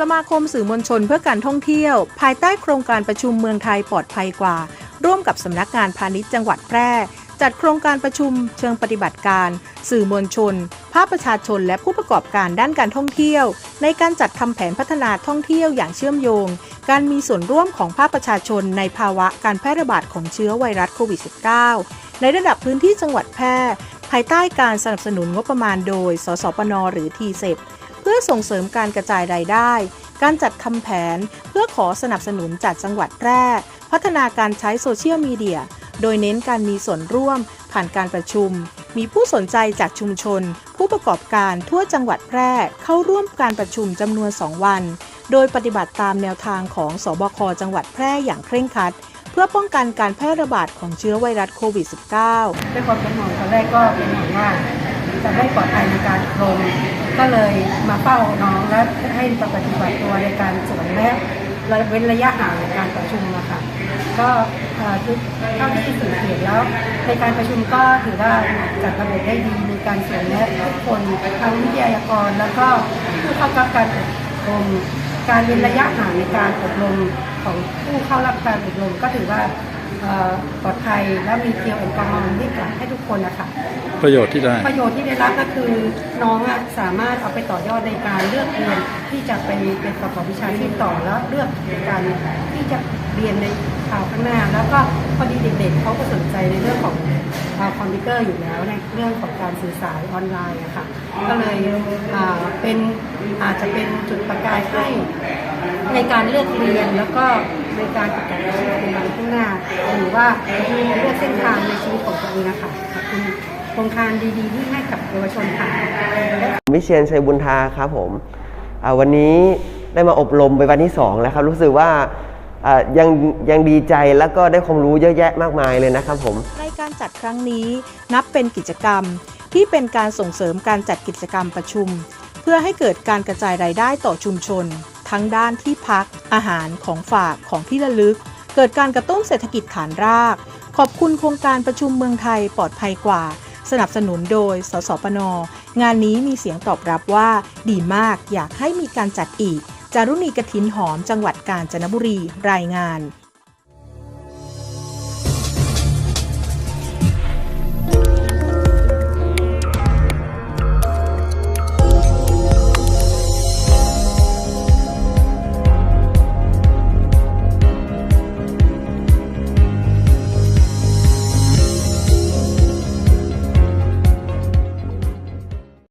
สมาคมสื่อมวลชนเพื่อการท่องเที่ยว ภายใต้โครงการประชุมเมืองไทยปลอดภัยกว่า ร่วมกับสำนักงานพาณิชย์จังหวัดแพร่ จัดโครงการประชุมเชิงปฏิบัติการ สื่อมวลชน ภาคประชาชนและผู้ประกอบการด้านการท่องเที่ยว ในการจัดทำแผนพัฒนาท่องเที่ยวอย่างเชื่อมโยง การมีส่วนร่วมของภาคประชาชนในภาวะการแพร่ระบาดของเชื้อไวรัสโควิด -19 ในระดับพื้นที่จังหวัดแพร่ ภายใต้การสนับสนุนงบประมาณโดย สสปน หรือทีเซเพื่ อส่งเสริมการกระจายรายได้ การจัดทำแผนเพื่อขอสนับสนุนจากจังหวัดแพร่ พัฒนาการใช้โซเชียลมีเดีย โดยเน้นการมีส่วนร่วม ผ่านการประชุม มีผู้สนใจจากชุมชน ผู้ประกอบการทั่วจังหวัดแพร่เข้าร่วมการประชุมจำนวน 2 วัน โดยปฏิบัติตามแนวทางของสบคจังหวัดแพร่อย่างเคร่งครัดเพื่อป้องกันการแพร่ระบาดของเชื้อไวรัสโควิด -19 ด้วยความเป็นห่วงตอนแรกก็เป็นห่วงว่าจะไม่ปลอดภัยในการอบรม ก็เลยมาเฝ้าน้องและให้ปฏิบัติตัวในการสวมและเว้นระยะห่างในการประชุมนะคะก็เอ่อทุกเท่าที่สังเกตแล้วในการประชุมก็ถือว่าจัดระเบียบได้ดีมีการสวมและทุกคนทั้งวิทยากรแล้วก็ผู้เข้ารับการอบรมการเว้นระยะห่างในการอบรมของผู้เข้ารับการอบรมก็ถือว่า ปลอดภัยและมีเจลแอลกอฮอล์ให้กับให้ทุกคนนะคะประโยชน์ที่ได้ ประโยชน์ที่ได้รับก็คือน้องอะสามารถเอาไปต่อยอดในการเลือกเรียนที่จะไปเป็นประกอบวิชาชีพต่อแล้วเลือกการที่จะเรียนในข่าวข้างหน้า แล้วก็พอดีเด็กๆเขาก็สนใจในเรื่องของอ่าคอมพิวเตอร์อยู่แล้วในเรื่องของการสื่อสารออนไลน์อะค่ะก็เลยอ่าเป็นอาจจะเป็นจุดประกายให้ในการเลือกเรียนแล้วก็ ในการประกอบอาชีพในวันข้างหน้า หรือว่าเลือกเส้นทางในชีวิตของตัวเองนะคะขอบคุณโครงการดีๆที่ให้กับเยาวชนค่ะวิเชียนชัยบุญทาครับผมอ่าวันนี้ได้มาอบรมไปวันที่2แล้วครับรู้สึกว่าอ่ายังยังดีใจแล้วก็ได้ความรู้เยอะแยะมากมายเลยนะครับผมในการจัดครั้งนี้นับเป็นกิจกรรมที่เป็นการส่งเสริมการจัดกิจกรรมประชุม เพื่อให้เกิดการกระจายรายได้ต่อชุมชน ทั้งด้านที่พัก อาหารของฝากของที่ระลึก เกิดการกระตุ้นเศรษฐกิจฐานราก ขอบคุณโครงการประชุมเมืองไทยปลอดภัยกว่า สนับสนุนโดย สสปน งานนี้มีเสียงตอบรับว่า ดีมากอยากให้มีการจัดอีกจารุณีกระถินหอมจังหวัดกาญจนบุรีรายงาน